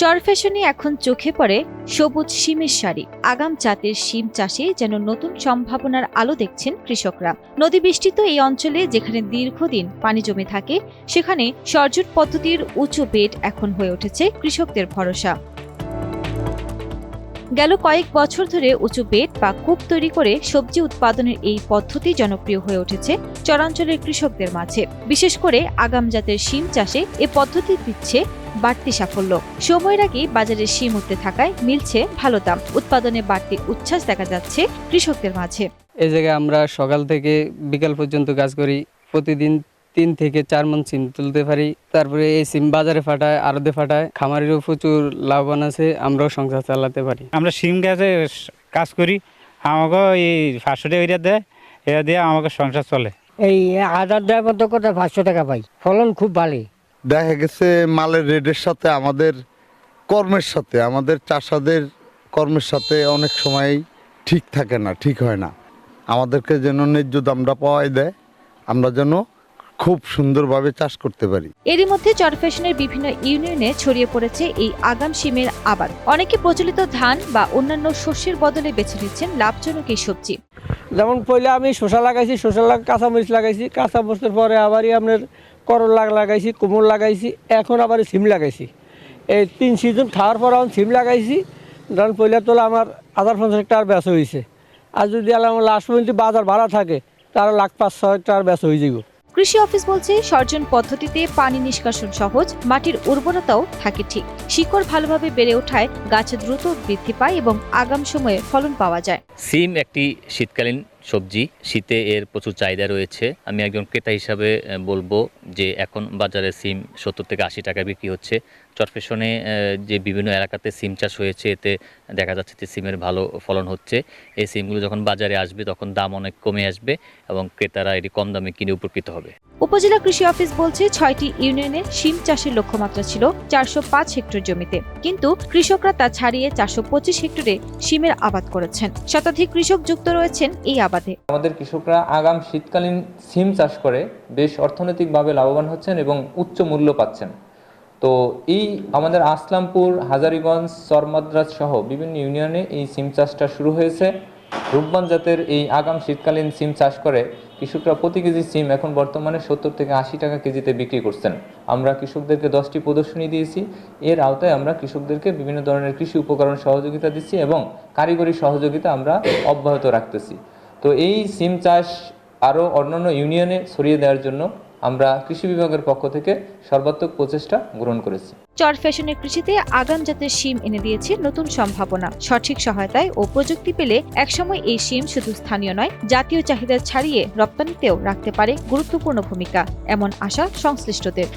চর ফ্যাশনে এখন চোখে পড়ে সবুজ শিমের শাড়ি। আগাম জাতের শিম চাষে যেন নতুন সম্ভাবনার আলো দেখছেন কৃষকরা। নদী বেষ্টিত এই অঞ্চলে যেখানে দীর্ঘদিন পানি জমে থাকে, সেখানে সরজুট পদ্ধতির উঁচু বেড এখন হয়ে উঠেছে কৃষকদের ভরসা। গেল কয়েক বছর ধরে উঁচু বেড বা কূপ তৈরি করে সবজি উৎপাদনের এই পদ্ধতি জনপ্রিয় হয়ে উঠেছে চরাঞ্চলের কৃষকদের মাঝে। বিশেষ করে আগাম জাতের শিম চাষে এ পদ্ধতি দিচ্ছে বাড়তি সাফল্য। সময়ের আগেই বাজারে শিম উঠতে থাকায় মিলছে ভালো দাম। উৎপাদনে বাড়তি উচ্ছ্বাস দেখা যাচ্ছে কৃষকদের মাঝে। এই জায়গায় আমরা সকাল থেকে বিকাল পর্যন্ত কাজ করি। প্রতিদিন তিন থেকে চার মন সিম তুলতে পারি। তারপরে এই সিম বাজারে ফাটায় আরদে ফাটায়। খামারেরও প্রচুর লাভবান আছে আমরাও সংসার চালাতে পারি। আমরা সিম গাছে কাজ করি। আমাকে এই পাঁচশো টাকা এটা দেয়। এটা দিয়ে আমাকে সংসার চলে। এই হাজার দেয় মতো কোথায় পাঁচশো টাকা পাই। ফলন খুব ভালো। দেখা গেছে মালের রেটের সাথে আমাদের কর্মের সাথে আমাদের চাষাদের কর্মের সাথে অনেক সময় ঠিক থাকে না ঠিক হয় না। আমাদেরকে যেন ন্যায্য দামটা পাওয়াই দেয় আমরা যেন খুব সুন্দরভাবে চাষ করতে পারি। এরই মধ্যে চরফ্যাশনের বিভিন্ন ইউনিয়নে ছড়িয়ে পড়েছে এই আগাম শিমের আবাদ। অনেকে প্রচলিত ধান বা অন্যান্য শস্যের বদলে বেছে নিচ্ছেন লাভজনক এই সবজি। যেমন পहिले আমি শসা লাগাইছি শসা লাগ কাঁচামরিচ লাগাইছি কাঁচামরিচের পরে আবারই আপনার করলা লাগাইছি কুমড় লাগাইছি এখন আবার সিম লাগাইছি। এই তিন সিজন খাওয়ার পর আমি সিম লাগাইছি ধরেন পয়লা তোলা আমার আধার পঞ্চাশ টাকার বেচা হয়েছে আর যদি আমার লাস্ট পর্যন্ত বাজার ভাড়া থাকে তার লাখ পাঁচ ছয় টাকার বেচা হয়ে যাব কৃষি অফিস বলছে সর্জন পদ্ধতিতে পানি নিষ্কাশন সহজ মাটির উর্বরতাও থাকে ঠিক। শিকড় ভালোভাবে বেড়ে ওঠায় গাছ দ্রুত বৃদ্ধি পায় এবং আগাম সময়ে ফলন পাওয়া যায়। সিম একটি শীতকালীন সবজি, শীতে এর প্রচুর চাহিদা রয়েছে। আমি একজন ক্রেতা হিসাবে বলব যে এখন বাজারে সিম সত্তর থেকে আশি টাকা বিক্রি হচ্ছে। চরফেশনে যে বিভিন্ন এলাকাতে সিম চাষ হয়েছে এতে দেখা যাচ্ছে যে সিমের ভালো ফলন হচ্ছে। এই সিমগুলো যখন বাজারে আসবে তখন দাম অনেক কমে আসবে এবং ক্রেতারা এটি কম দামে কিনে উপকৃত হবে। উপজেলা কৃষি অফিস বলছে ছয়টি ইউনিয়নে সিম চাষের লক্ষ্যমাত্রা ছিল চারশো পাঁচ হেক্টর জমিতে। কিন্তু কৃষকরা তা ছাড়িয়ে চারশো পঁচিশ হেক্টরে সিমের আবাদ করেছেন। শতাধিক কৃষক যুক্ত রয়েছেন এই আবাদে। আমাদের কৃষকরা আগাম শীতকালীন সিম চাষ করে বেশ অর্থনৈতিকভাবে লাভবান হচ্ছেন এবং উচ্চ মূল্য পাচ্ছেন। তো এই আমাদের আসলামপুর, হাজারীগঞ্জ চরমাদ্রাজ সহ বিভিন্ন ইউনিয়নে এই সিম চাষটা শুরু হয়েছে। রূপবান জাতের এই আগাম শীতকালীন সিম চাষ করে কৃষকরা প্রতি কেজি সিম এখন বর্তমানে সত্তর থেকে আশি টাকা কেজিতে বিক্রি করছেন। আমরা কৃষকদেরকে দশটি প্রদর্শনী দিয়েছি। এর আওতায় আমরা কৃষকদেরকে বিভিন্ন ধরনের কৃষি উপকরণ সহযোগিতা দিচ্ছি এবং কারিগরি সহযোগিতা আমরা অব্যাহত রাখতেছি। তো এই সিম চাষ আরও অন্যান্য ইউনিয়নে ছড়িয়ে দেওয়ার জন্য আমরা কৃষি বিভাগের পক্ষ থেকে সর্বাত্মক প্রচেষ্টা গ্রহণ করেছি। চর ফ্যাশনের কৃষিতে আগাম জাতের শিম এনে দিয়েছে নতুন সম্ভাবনা। সঠিক সহায়তায় ও প্রযুক্তি পেলে একসময় এই শিম শুধু স্থানীয় নয়, জাতীয় চাহিদা ছাড়িয়ে রপ্তানিতেও রাখতে পারে গুরুত্বপূর্ণ ভূমিকা, এমন আশা সংশ্লিষ্টদের।